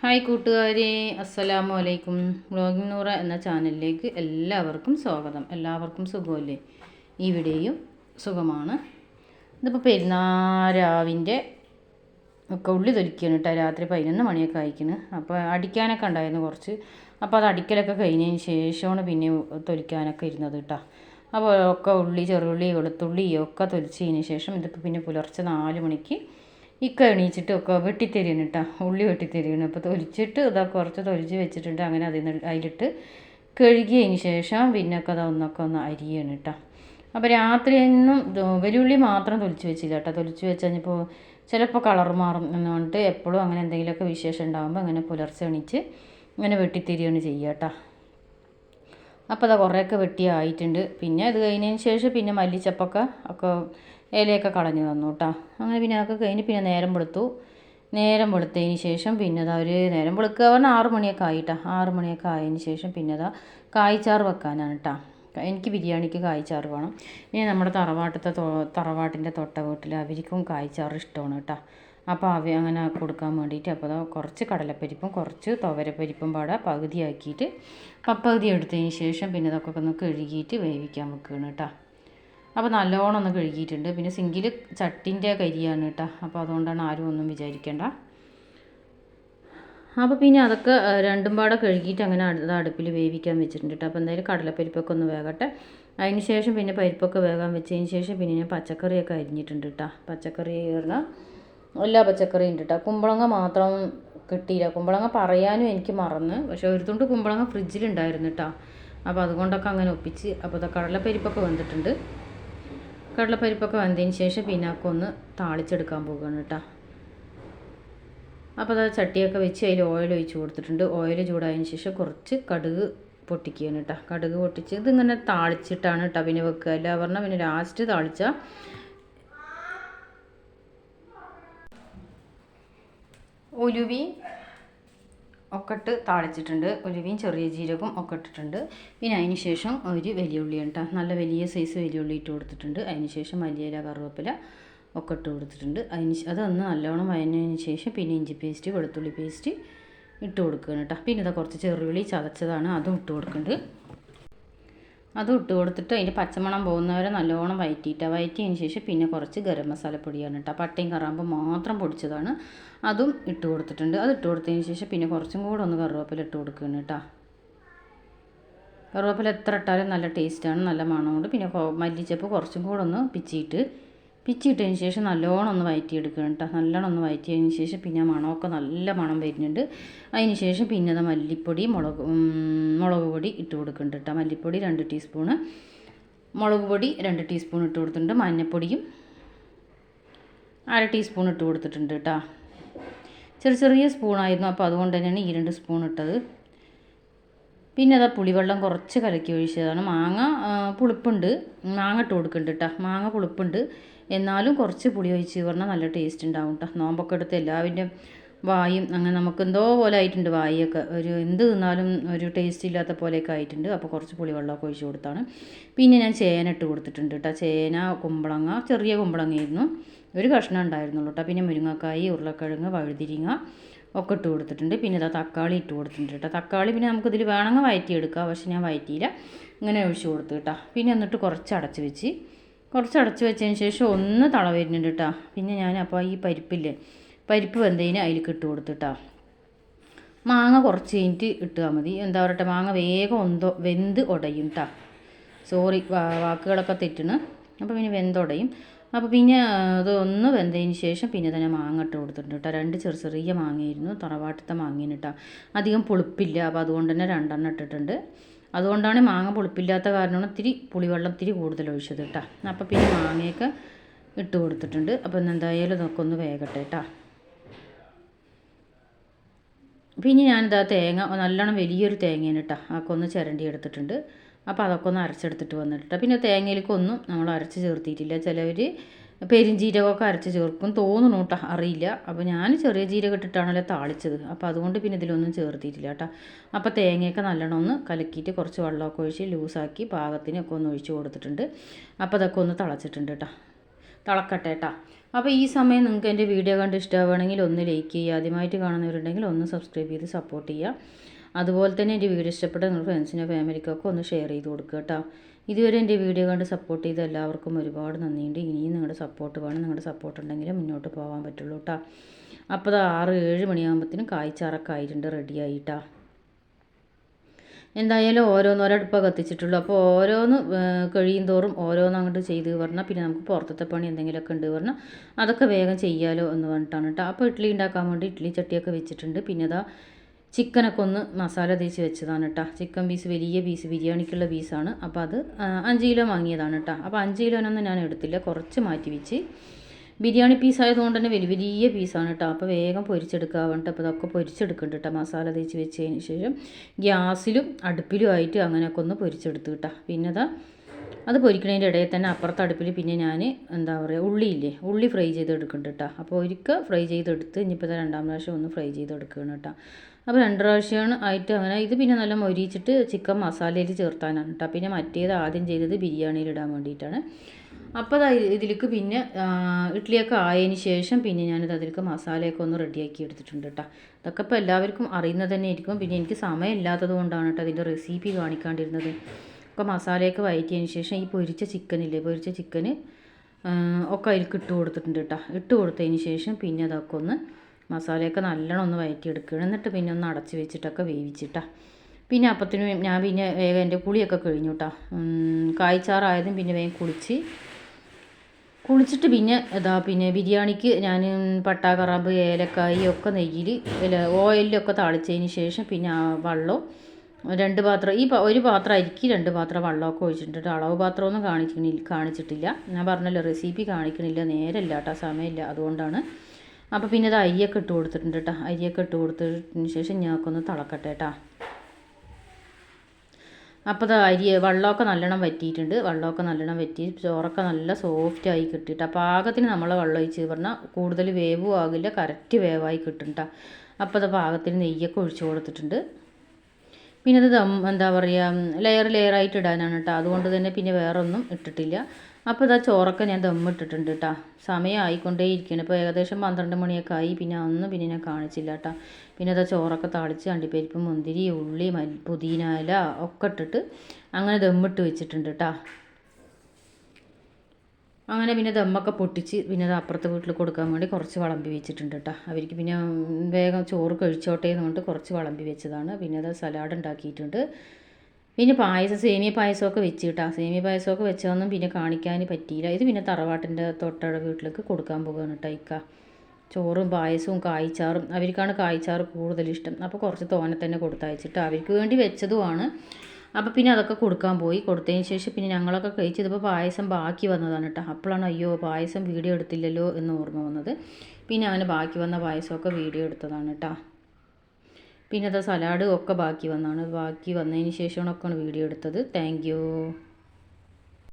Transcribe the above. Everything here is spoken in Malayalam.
ഹായ് കൂട്ടുകാരെ അസ്സലാമു അലൈക്കും. വ്ളോഗിംഗ് നൂറ എന്ന ചാനലിലേക്ക് എല്ലാവർക്കും സ്വാഗതം. എല്ലാവർക്കും സുഖമല്ലേ? ഇവിടെയും സുഖമാണ്. ഇതിപ്പോൾ പെരുന്നാരാവിന്റെ ഒക്കെ ഉള്ളി തൊലിക്കുകയാണ് കേട്ടോ. രാത്രി പതിനൊന്ന് മണിയൊക്കെ അയക്കുന്നത് അപ്പോൾ അടിക്കാനൊക്കെ ഉണ്ടായിരുന്നു കുറച്ച്. അപ്പോൾ അത് അടിക്കലൊക്കെ കഴിഞ്ഞതിന് ശേഷമാണ് പിന്നെ തൊലിക്കാനൊക്കെ ഇരുന്നത് കേട്ടോ. അപ്പോൾ ഒക്കെ ഉള്ളി ചെറുള്ളി വെളുത്തുള്ളി ഒക്കെ തൊലിച്ചതിന് ശേഷം ഇതിപ്പോൾ പിന്നെ പുലർച്ചെ നാല് മണിക്ക് ഇക്ക എണീച്ചിട്ട് ഒക്കെ വെട്ടിത്തരികയാണ് കേട്ടോ. ഉള്ളി വെട്ടിത്തരികയാണ് അപ്പോൾ തൊലിച്ചിട്ട് ഇതാ കുറച്ച് തൊലിച്ച് വെച്ചിട്ടുണ്ട്. അങ്ങനെ അതിൽ നിന്ന് അതിലിട്ട് കഴുകിയതിന് ശേഷം പിന്നൊക്കെ അത് ഒന്നൊക്കെ ഒന്ന് അരിയാണ് കേട്ടോ. അപ്പോൾ രാത്രി ഒന്നും വെല്ലുള്ളി മാത്രം തൊലിച്ച് വെച്ചില്ല കേട്ടോ. തൊലിച്ച് വെച്ച് കഴിഞ്ഞപ്പോൾ ചിലപ്പോൾ കളർ മാറും എന്ന് പറഞ്ഞിട്ട് എപ്പോഴും അങ്ങനെ എന്തെങ്കിലുമൊക്കെ വിശേഷം ഉണ്ടാകുമ്പോൾ അങ്ങനെ പുലർച്ചെ എണീച്ച് ഇങ്ങനെ വെട്ടിത്തിരിയാണ് ചെയ്യുക കേട്ടോ. അപ്പോൾ അത് കുറേയൊക്കെ വെട്ടിയായിട്ടുണ്ട്. പിന്നെ അത് കഴിഞ്ഞതിന് ശേഷം പിന്നെ മല്ലിച്ചപ്പൊക്കെ ഒക്കെ ഇലയൊക്കെ കളഞ്ഞു തന്നു കേട്ടോ അങ്ങനെ പിന്നെ അതൊക്കെ കഴിഞ്ഞ് പിന്നെ നേരം വെളുത്തു. നേരം വെളുത്തതിന് ശേഷം പിന്നെ അതാ ഒരു നേരം വെളുക്കുക പറഞ്ഞാൽ ആറ് മണിയൊക്കെ ആയിട്ടാ ആറ് മണിയൊക്കെ ആയതിന് ശേഷം പിന്നെ അതാ കായ്ച്ചാറ് വെക്കാനാണ് കേട്ടോ എനിക്ക് ബിരിയാണിക്ക് കായ്ച്ചാറ് വേണം. ഇനി നമ്മുടെ തറവാട്ടത്തെ തറവാട്ടിന്റെ തൊട്ട വീട്ടിൽ അവർക്കും കായ്ച്ചാറ് ഇഷ്ടമാണ് കേട്ടോ അപ്പോൾ അവ അങ്ങനെ കൊടുക്കാൻ വേണ്ടിയിട്ട് അപ്പോൾ കുറച്ച് കടലപ്പരിപ്പും കുറച്ച് തുവരപ്പരിപ്പും പാടെ പകുതിയാക്കിയിട്ട് പപ്പകുതി എടുത്തതിന് ശേഷം പിന്നെ ഇതൊക്കെ ഒന്ന് കഴുകിയിട്ട് വേവിക്കാൻ വെക്കുകയാണ് കേട്ടോ അപ്പോൾ നല്ലോണം ഒന്ന് കഴുകിയിട്ടുണ്ട്. പിന്നെ സിങ്കിൽ ചട്ടിന്റെ കരിയാണ് കേട്ടോ. അപ്പോൾ അതുകൊണ്ടാണ് ആരും ഒന്നും വിചാരിക്കേണ്ട. അപ്പോൾ പിന്നെ അതൊക്കെ രണ്ടും പാടെ കഴുകിയിട്ട് അങ്ങനെ അടുത്ത അടുപ്പിൽ വേവിക്കാൻ വെച്ചിട്ടുണ്ട് കേട്ടോ. അപ്പോൾ എന്തായാലും കടലപ്പരിപ്പൊക്കെ ഒന്ന് വേകട്ടെ. അതിന് ശേഷം പിന്നെ പരിപ്പൊക്കെ വേകാൻ വെച്ചതിന് ശേഷം പിന്നെ ഞാൻ പച്ചക്കറിയൊക്കെ അരിഞ്ഞിട്ടുണ്ട് കേട്ടോ. പച്ചക്കറി പറഞ്ഞാൽ എല്ലാ പച്ചക്കറിയും ഉണ്ട് കേട്ടോ. കുമ്പളങ്ങ മാത്രം കിട്ടിയില്ല. കുമ്പളങ്ങ പറയാനും എനിക്ക് മറന്ന്. പക്ഷേ ഒരു തുണ്ട് കുമ്പളങ്ങ ഫ്രിഡ്ജിലുണ്ടായിരുന്നു കേട്ടോ. അപ്പോൾ അതുകൊണ്ടൊക്കെ അങ്ങനെ ഒപ്പിച്ച് അപ്പോൾ കടലപ്പരിപ്പൊക്കെ വന്നിട്ടുണ്ട്. കടലപ്പരിപ്പൊക്കെ വന്നതിന് ശേഷം പിന്നാക്കം ഒന്ന് താളിച്ചെടുക്കാൻ പോകുകയാണ് കേട്ടോ. അപ്പോൾ അത് ചട്ടിയൊക്കെ വെച്ച് അതിൽ ഓയിൽ ഒഴിച്ച് കൊടുത്തിട്ടുണ്ട്. ഓയിൽ ചൂടായതിന് ശേഷം കുറച്ച് കടുക് പൊട്ടിക്കുകയാണ് കേട്ടോ. കടുക് പൊട്ടിച്ച് ഇതിങ്ങനെ താളിച്ചിട്ടാണ് കേട്ടോ പിന്നെ വെക്കുക. അല്ല പറഞ്ഞാൽ പിന്നെ ലാസ്റ്റ് താളിച്ച ഉലുവി ഒക്കെ ഇട്ട് താളിച്ചിട്ടുണ്ട്. ഉലുവയും ചെറിയ ജീരകവും ഒക്കെ ഇട്ടിട്ടുണ്ട്. പിന്നെ അതിന് ശേഷം ഒരു വലിയ ഉള്ളിയാണ് കേട്ടോ നല്ല വലിയ സൈസ് വലിയ ഉള്ളി ഇട്ട് കൊടുത്തിട്ടുണ്ട്. അതിന് ശേഷം മല്ലിയില കറുവേപ്പില ഒക്കെ ഇട്ട് കൊടുത്തിട്ടുണ്ട്. അതിന് അതൊന്ന് നല്ലോണം വയനതിന് ശേഷം പിന്നെ ഇഞ്ചി പേസ്റ്റ് വെളുത്തുള്ളി പേസ്റ്റ് ഇട്ട് കൊടുക്കുകയാണ് കേട്ടോ പിന്നെ ഇതാ കുറച്ച് ചെറുള്ളി ചതച്ചതാണ്. അതും ഇട്ട് കൊടുക്കുന്നുണ്ട് അതും ഇട്ട് കൊടുത്തിട്ട് അതിന്റെ പച്ചമണം പോകുന്നവരെ നല്ലോണം വയറ്റിയിട്ട് വയറ്റിയതിന് ശേഷം പിന്നെ കുറച്ച് ഗരം മസാലപ്പൊടിയാണ് കേട്ടോ. പട്ടയും കറാമ്പും മാത്രം പൊടിച്ചതാണ്. അതും ഇട്ട് കൊടുത്തിട്ടുണ്ട്. അത് ഇട്ട് കൊടുത്തതിന് ശേഷം പിന്നെ കുറച്ചും കൂടെ ഒന്ന് കറുവേപ്പില ഇട്ട് കൊടുക്കുകയാണ് കേട്ടോ. കറുവേപ്പില എത്ര ഇട്ടാലും നല്ല ടേസ്റ്റാണ് നല്ല മണമുണ്ട്. പിന്നെ മല്ലിച്ചപ്പ് കുറച്ചും കൂടെ ഒന്ന് പിച്ചിയിട്ട് പിച്ചിയിട്ടതിന് ശേഷം നല്ലോണം ഒന്ന് വയറ്റിയെടുക്കണം കേട്ടോ. നല്ലോണം ഒന്ന് വയറ്റിയതിന് ശേഷം പിന്നെ മണമൊക്കെ നല്ല മണം വരുന്നുണ്ട്. അതിന് ശേഷം പിന്നെ അത് മല്ലിപ്പൊടി മുളക് മുളക് പൊടി ഇട്ട് കൊടുക്കുന്നുണ്ട് കേട്ടോ. മല്ലിപ്പൊടി രണ്ട് ടീസ്പൂണ് മുളക് പൊടി രണ്ട് ടീസ്പൂൺ ഇട്ട് കൊടുത്തിട്ടുണ്ട്. മഞ്ഞൾപ്പൊടിയും അര ടീസ്പൂൺ ഇട്ട് കൊടുത്തിട്ടുണ്ട് കേട്ടോ. ചെറിയ ചെറിയ സ്പൂണായിരുന്നു. അപ്പോൾ അതുകൊണ്ട് തന്നെയാണ് ഈ രണ്ട് സ്പൂൺ ഇട്ടത്. പിന്നെ അതാ പുളിവെള്ളം കുറച്ച് കലക്കി ഒഴിച്ചതാണ്. മാങ്ങ പുളിപ്പുണ്ട്. മാങ്ങ ഇട്ട് കൊടുക്കുന്നുണ്ട് കേട്ടോ മാങ്ങ പുളിപ്പുണ്ട്. എന്നാലും കുറച്ച് പുളി ഒഴിച്ച് പറഞ്ഞാൽ നല്ല ടേസ്റ്റ് ഉണ്ടാവും കേട്ടോ നോമ്പൊക്കെ എടുത്ത് എല്ലാവരുടെയും വായും അങ്ങനെ നമുക്ക് എന്തോ പോലെ ആയിട്ടുണ്ട് വായൊക്കെ. ഒരു എന്ത് തിന്നാലും ഒരു ടേസ്റ്റ് ഇല്ലാത്ത പോലെയൊക്കെ ആയിട്ടുണ്ട്. അപ്പോൾ കുറച്ച് പുളിവെള്ളമൊക്കെ ഒഴിച്ച് കൊടുത്താണ്. പിന്നെ ഞാൻ ചേന ഇട്ട് കൊടുത്തിട്ടുണ്ട് കേട്ടോ ചേന കുമ്പളങ്ങ ചെറിയ കുമ്പളങ്ങയായിരുന്നു. ഒരു കഷ്ണം ഉണ്ടായിരുന്നുള്ളൂ കേട്ടോ പിന്നെ മുരിങ്ങക്കായി ഉരുളക്കിഴങ്ങ് വഴുതിരിങ്ങ ഒക്കെ ഇട്ട് കൊടുത്തിട്ടുണ്ട്. പിന്നെ ഇതാ തക്കാളി ഇട്ട് കൊടുത്തിട്ടുണ്ട് കേട്ടോ. തക്കാളി പിന്നെ നമുക്കിതിൽ വേണമെങ്കിൽ വയറ്റിയെടുക്കാം. പക്ഷെ ഞാൻ വയറ്റിയില്ല. ഇങ്ങനെ ഒഴിച്ച് കൊടുത്തു കേട്ടോ. പിന്നെ എന്നിട്ട് കുറച്ച് അടച്ച് വെച്ച് കുറച്ച് അടച്ച് വെച്ചതിന് ശേഷം ഒന്ന് തള വരുന്നുണ്ട് കേട്ടോ. പിന്നെ ഞാൻ അപ്പോൾ ഈ പരിപ്പില്ലേ പരിപ്പ് വെന്തതിന് അതിലേക്ക് ഇട്ട് കൊടുത്തിട്ടാ മാങ്ങ കുറച്ച് കഴിഞ്ഞിട്ട് ഇട്ടാൽ മതി. എന്താ പറയട്ടെ മാങ്ങ വേഗം ഒന്തോ വെന്ത് ഉടയും കേട്ടോ. സോറി വാക്കുകളൊക്കെ തെറ്റണ്. അപ്പോൾ പിന്നെ വെന്തുടയും. അപ്പോൾ പിന്നെ അതൊന്ന് വെന്തതിന് ശേഷം പിന്നെ തന്നെ മാങ്ങ ഇട്ട് കൊടുത്തിട്ടുണ്ട് കേട്ടോ. രണ്ട് ചെറു ചെറിയ മാങ്ങയായിരുന്നു തറവാട്ടത്തെ മാങ്ങയാണ് കേട്ടോ. അധികം പുളിപ്പില്ല അപ്പോൾ അതുകൊണ്ട് തന്നെ രണ്ടെണ്ണം ഇട്ടിട്ടുണ്ട്. അതുകൊണ്ടാണ് മാങ്ങ പുളിപ്പില്ലാത്ത കാരണമാണ് ഇത്തിരി പുളിവെള്ളം ഇത്തിരി കൂടുതൽ ഒഴിച്ചത് കേട്ടോ. അപ്പോൾ പിന്നെ മാങ്ങയൊക്കെ ഇട്ട് കൊടുത്തിട്ടുണ്ട്. അപ്പോൾ എന്തായാലും ഇതൊക്കെ ഒന്ന് വേഗട്ടെ കേട്ടോ. പിന്നെ ഞാനിതാ തേങ്ങ നല്ലോണം വലിയൊരു തേങ്ങയാണ് കേട്ടോ. അതൊക്കെ ഒന്ന് ചിരണ്ടി എടുത്തിട്ടുണ്ട്. അപ്പോൾ അതൊക്കെ ഒന്ന് അരച്ചെടുത്തിട്ട് വന്നിട്ട് പിന്നെ തേങ്ങയിലേക്കൊന്നും നമ്മൾ അരച്ച് ചേർത്തിയിട്ടില്ല. ചിലവർ പെരിഞ്ജീരകമൊക്കെ അരച്ച് ചേർക്കും തോന്നുന്നു കേട്ടോ അറിയില്ല. അപ്പോൾ ഞാൻ ചെറിയ ജീരകം ഇട്ടിട്ടാണല്ലോ താളിച്ചത്. അപ്പോൾ അതുകൊണ്ട് പിന്നെ ഇതിലൊന്നും ചേർത്തിയിട്ടില്ല കേട്ടോ. അപ്പോൾ തേങ്ങയൊക്കെ നല്ലോണം ഒന്ന് കലക്കിയിട്ട് കുറച്ച് വെള്ളമൊക്കെ ഒഴിച്ച് ലൂസാക്കി പാകത്തിനൊക്കെ ഒന്ന് ഒഴിച്ച് കൊടുത്തിട്ടുണ്ട്. അപ്പോൾ അതൊക്കെ ഒന്ന് തിളച്ചിട്ടുണ്ട് കേട്ടോ. തിളക്കട്ടെ കേട്ടോ. അപ്പോൾ ഈ സമയം നിങ്ങൾക്ക് എന്റെ വീഡിയോ കണ്ട് ഇഷ്ടമാവുകയാണെങ്കിൽ ഒന്ന് ലൈക്ക് ചെയ്യുക. ആദ്യമായിട്ട് കാണുന്നവരുണ്ടെങ്കിൽ ഒന്ന് സബ്സ്ക്രൈബ് ചെയ്ത് സപ്പോർട്ട് ചെയ്യുക. അതുപോലെ തന്നെ എന്റെ വീഡിയോ ഇഷ്ടപ്പെട്ട നിങ്ങൾ ഫ്രണ്ട്സിനോ ഫാമിലിക്കൊക്കെ ഒന്ന് ഷെയർ ചെയ്ത് കൊടുക്കുക കേട്ടോ. ഇതുവരെ എന്റെ വീഡിയോ കണ്ട് സപ്പോർട്ട് ചെയ്ത എല്ലാവർക്കും ഒരുപാട് നന്ദിയുണ്ട്. ഇനിയും നിങ്ങളുടെ സപ്പോർട്ട് വേണം. നിങ്ങളുടെ സപ്പോർട്ട് ഉണ്ടെങ്കിലേ മുന്നോട്ട് പോകാൻ പറ്റുള്ളൂ കേട്ടോ. അപ്പോൾ അത് ആറ് ഏഴ് മണിയാകുമ്പോഴത്തേനും കായ്ച്ചാറൊക്കെ ആയിട്ടുണ്ട് റെഡി ആയിട്ടാ. എന്തായാലും ഓരോന്നോരടുപ്പാണ് കത്തിച്ചിട്ടുള്ളൂ. അപ്പോൾ ഓരോന്ന് കഴിയും തോറും ഓരോന്ന് അങ്ങോട്ട് ചെയ്ത് പറഞ്ഞാൽ പിന്നെ നമുക്ക് പുറത്തത്തെ പണി എന്തെങ്കിലുമൊക്കെ ഉണ്ട് പറഞ്ഞാൽ അതൊക്കെ വേഗം ചെയ്യാലോ എന്ന് പറഞ്ഞിട്ടാണ് കേട്ടോ. അപ്പോൾ ഇഡ്ഡലി ഉണ്ടാക്കാൻ വേണ്ടി ഇഡ്ഡലി ചട്ടിയൊക്കെ വെച്ചിട്ടുണ്ട്. പിന്നെ അതാ ചിക്കനൊക്കെ ഒന്ന് മസാല തേച്ച് വെച്ചതാണ് കേട്ടോ ചിക്കൻ പീസ് വലിയ പീസ് ബിരിയാണിക്കുള്ള പീസാണ്. അപ്പോൾ അത് അഞ്ച് കിലോ വാങ്ങിയതാണ് കേട്ടോ അപ്പോൾ അഞ്ച് കിലോനൊന്നും ഞാൻ എടുത്തില്ല. കുറച്ച് മാറ്റി വെച്ച്. ബിരിയാണി പീസ് ആയതുകൊണ്ട് തന്നെ വലിയ വലിയ പീസാണ് കേട്ടോ അപ്പോൾ വേഗം പൊരിച്ചെടുക്കാൻ വേണ്ടിട്ട് അപ്പോൾ ഇതൊക്കെ പൊരിച്ചെടുക്കുന്നുണ്ട് കേട്ടോ മസാല തേച്ച് വെച്ചതിന് ശേഷം ഗ്യാസിലും അടുപ്പിലും ആയിട്ട് അങ്ങനെയൊക്കെ ഒന്ന് പൊരിച്ചെടുത്ത് കേട്ടോ പിന്നെ അതാ അത് പൊരിക്കണതിന്റെ ഇടയിൽ തന്നെ അപ്പുറത്തെ അടുപ്പിൽ പിന്നെ ഞാൻ എന്താ പറയുക ഉള്ളിയില്ലേ ഉള്ളി ഫ്രൈ ചെയ്തെടുക്കുന്നുണ്ട് കേട്ടോ അപ്പോൾ ഒരിക്കൽ ഫ്രൈ ചെയ്തെടുത്ത് ഇനിയിപ്പോൾ രണ്ടാം പ്രാവശ്യം ഒന്ന് ഫ്രൈ ചെയ്തെടുക്കുകയാണ് കേട്ടോ അപ്പോൾ രണ്ട് പ്രാവശ്യമാണ് ആയിട്ട് അങ്ങനെ ഇത് പിന്നെ നല്ല മൊരിച്ചിട്ട് ചിക്കൻ മസാലയിൽ ചേർത്താനാണ് കേട്ടോ പിന്നെ മറ്റേത് ആദ്യം ചെയ്തത് ബിരിയാണിയിൽ ഇടാൻ വേണ്ടിയിട്ടാണ്. അപ്പോൾ ഇതിലേക്ക് പിന്നെ ഇഡ്ഡലിയൊക്കെ ആയതിന് ശേഷം പിന്നെ ഞാനിത് അതിലേക്ക് മസാലയൊക്കെ ഒന്ന് റെഡിയാക്കി എടുത്തിട്ടുണ്ട് കേട്ടോ ഇതൊക്കെ ഇപ്പോൾ എല്ലാവർക്കും അറിയുന്നത് തന്നെ ആയിരിക്കും. പിന്നെ എനിക്ക് സമയമില്ലാത്തത് കൊണ്ടാണ് കേട്ടോ അതിന്റെ റെസിപ്പി കാണിക്കാണ്ടിരുന്നത്. ഒക്കെ മസാലയൊക്കെ വഴറ്റിയതിന് ശേഷം ഈ പൊരിച്ച ചിക്കനില്ലേ പൊരിച്ച ചിക്കന് ഒക്കെ അതിലേക്ക് ഇട്ട് കൊടുത്തിട്ടുണ്ട് കേട്ടോ ഇട്ട് കൊടുത്തതിന് ശേഷം പിന്നെ അതൊക്കെ ഒന്ന് മസാലയൊക്കെ നല്ലോണം ഒന്ന് വഴറ്റിയെടുക്കുകയാണ് എന്നിട്ട് പിന്നെ ഒന്ന് അടച്ച് വെച്ചിട്ടൊക്കെ വേവിച്ചിട്ടാ. പിന്നെ അപ്പത്തിന് ഞാൻ പിന്നെ വേഗം എന്റെ കുളിയൊക്കെ കഴിഞ്ഞു കേട്ടോ കായ്ച്ചാറായതും പിന്നെ വേഗം കുളിച്ച്. കുളിച്ചിട്ട് പിന്നെ ഇതാ പിന്നെ ബിരിയാണിക്ക് ഞാൻ പട്ട കറാമ്പ് ഏലക്കായി ഒക്കെ നെയ്യിൽ ഓയിലൊക്കെ താളിച്ചതിന് ശേഷം പിന്നെ ആ വെള്ളം രണ്ട് പാത്രം ഈ ഒരു പാത്രം അരിക്ക് രണ്ട് പാത്രം വെള്ളമൊക്കെ ഒഴിച്ചിട്ടുണ്ട് അളവ് പാത്രമൊന്നും കാണിക്കണില്ല കാണിച്ചിട്ടില്ല. ഞാൻ പറഞ്ഞല്ലോ റെസിപ്പി കാണിക്കണില്ല നേരല്ല കേട്ടോ സമയമില്ല അതുകൊണ്ടാണ്. അപ്പോൾ പിന്നെ ഇത് അരിയൊക്കെ ഇട്ട് കൊടുത്തിട്ടുണ്ട് കേട്ടോ. അരിയൊക്കെ ഇട്ട് കൊടുത്തതിന് ശേഷം ഞങ്ങൾക്കൊന്ന് തിളക്കട്ടെ കേട്ടോ. അപ്പോൾ അത് അരി വെള്ളമൊക്കെ നല്ലോണം വറ്റിയിട്ടുണ്ട്. വെള്ളമൊക്കെ നല്ലോണം വറ്റി ചോറൊക്കെ നല്ല സോഫ്റ്റായി കിട്ടിയിട്ട്. അപ്പോൾ പാകത്തിന് നമ്മൾ വെള്ളം ഒഴിച്ച് പറഞ്ഞാൽ കൂടുതൽ വേവും ആകില്ല കറക്റ്റ് വേവായി കിട്ടും കേട്ടോ. അപ്പോൾ അത് പാകത്തിന് നെയ്യൊക്കെ ഒഴിച്ച് കൊടുത്തിട്ടുണ്ട്. പിന്നെ അത് ദം എന്താ പറയുക ലെയർ ലെയർ ആയിട്ട് ഇടാനാണ് കേട്ടോ അതുകൊണ്ട് തന്നെ പിന്നെ വേറെ ഒന്നും ഇട്ടിട്ടില്ല. അപ്പോൾ ഇതാ ചോറൊക്കെ ഞാൻ ദമ്മിട്ടിട്ടുണ്ട് കേട്ടോ സമയം ആയിക്കൊണ്ടേ ഇരിക്കുകയാണ് ഇപ്പോൾ ഏകദേശം പന്ത്രണ്ട് മണിയൊക്കെ ആയി. പിന്നെ അന്ന് പിന്നെ ഞാൻ കാണിച്ചില്ല കേട്ടോ പിന്നെ അതാ ചോറൊക്കെ തളിച്ച് അണ്ടിപ്പരിപ്പ് മുന്തിരി ഉള്ളി പുതിന ഇല ഒക്കെ ഇട്ടിട്ട് അങ്ങനെ ദമ്മിട്ട് വെച്ചിട്ടുണ്ട് കേട്ടോ അങ്ങനെ പിന്നെ ദമ്മൊക്കെ പൊട്ടിച്ച് പിന്നെ അത് അപ്പുറത്തെ വീട്ടിൽ കൊടുക്കാൻ വേണ്ടി കുറച്ച് വിളമ്പി വെച്ചിട്ടുണ്ട് കേട്ടോ. അവർക്ക് പിന്നെ വേഗം ചോറ് കഴിച്ചോട്ടെ എന്ന് പറഞ്ഞിട്ട് കുറച്ച് വിളമ്പി വെച്ചതാണ്. പിന്നെ അത് സലാഡ് ഉണ്ടാക്കിയിട്ടുണ്ട്. പിന്നെ പായസം സേമിയ പായസമൊക്കെ വെച്ച് കേട്ടോ. സേമിയ പായസമൊക്കെ വെച്ചതൊന്നും പിന്നെ കാണിക്കാൻ പറ്റിയില്ല. ഇത് പിന്നെ തറവാട്ടിന്റെ തൊട്ടട വീട്ടിലേക്ക് കൊടുക്കാൻ പോകുകയാണ് കേട്ടോ ഇക്ക. ചോറും പായസവും കായ്ച്ചാറും. അവർക്കാണ് കായ്ച്ചാറ് കൂടുതലിഷ്ടം അപ്പോൾ കുറച്ച് തോനെ തന്നെ കൊടുത്തയച്ചിട്ട് അവർക്ക് വേണ്ടി വെച്ചതുമാണ്. അപ്പോൾ പിന്നെ അതൊക്കെ കൊടുക്കാൻ പോയി. കൊടുത്തതിന് ശേഷം പിന്നെ ഞങ്ങളൊക്കെ കഴിച്ചതിപ്പോൾ പായസം ബാക്കി വന്നതാണ് കേട്ടോ. അപ്പോഴാണ് അയ്യോ പായസം വീഡിയോ എടുത്തില്ലല്ലോ എന്ന് ഓർമ്മ വന്നത്. പിന്നെ അവന് ബാക്കി വന്ന പായസമൊക്കെ വീഡിയോ എടുത്തതാണ് കേട്ടോ. പിന്നെ അത് സലാഡ് ഒക്കെ ബാക്കി വന്നാണ്. ബാക്കി വന്നതിന് ശേഷമാണ് ഒക്കെ വീഡിയോ എടുത്തത്. താങ്ക്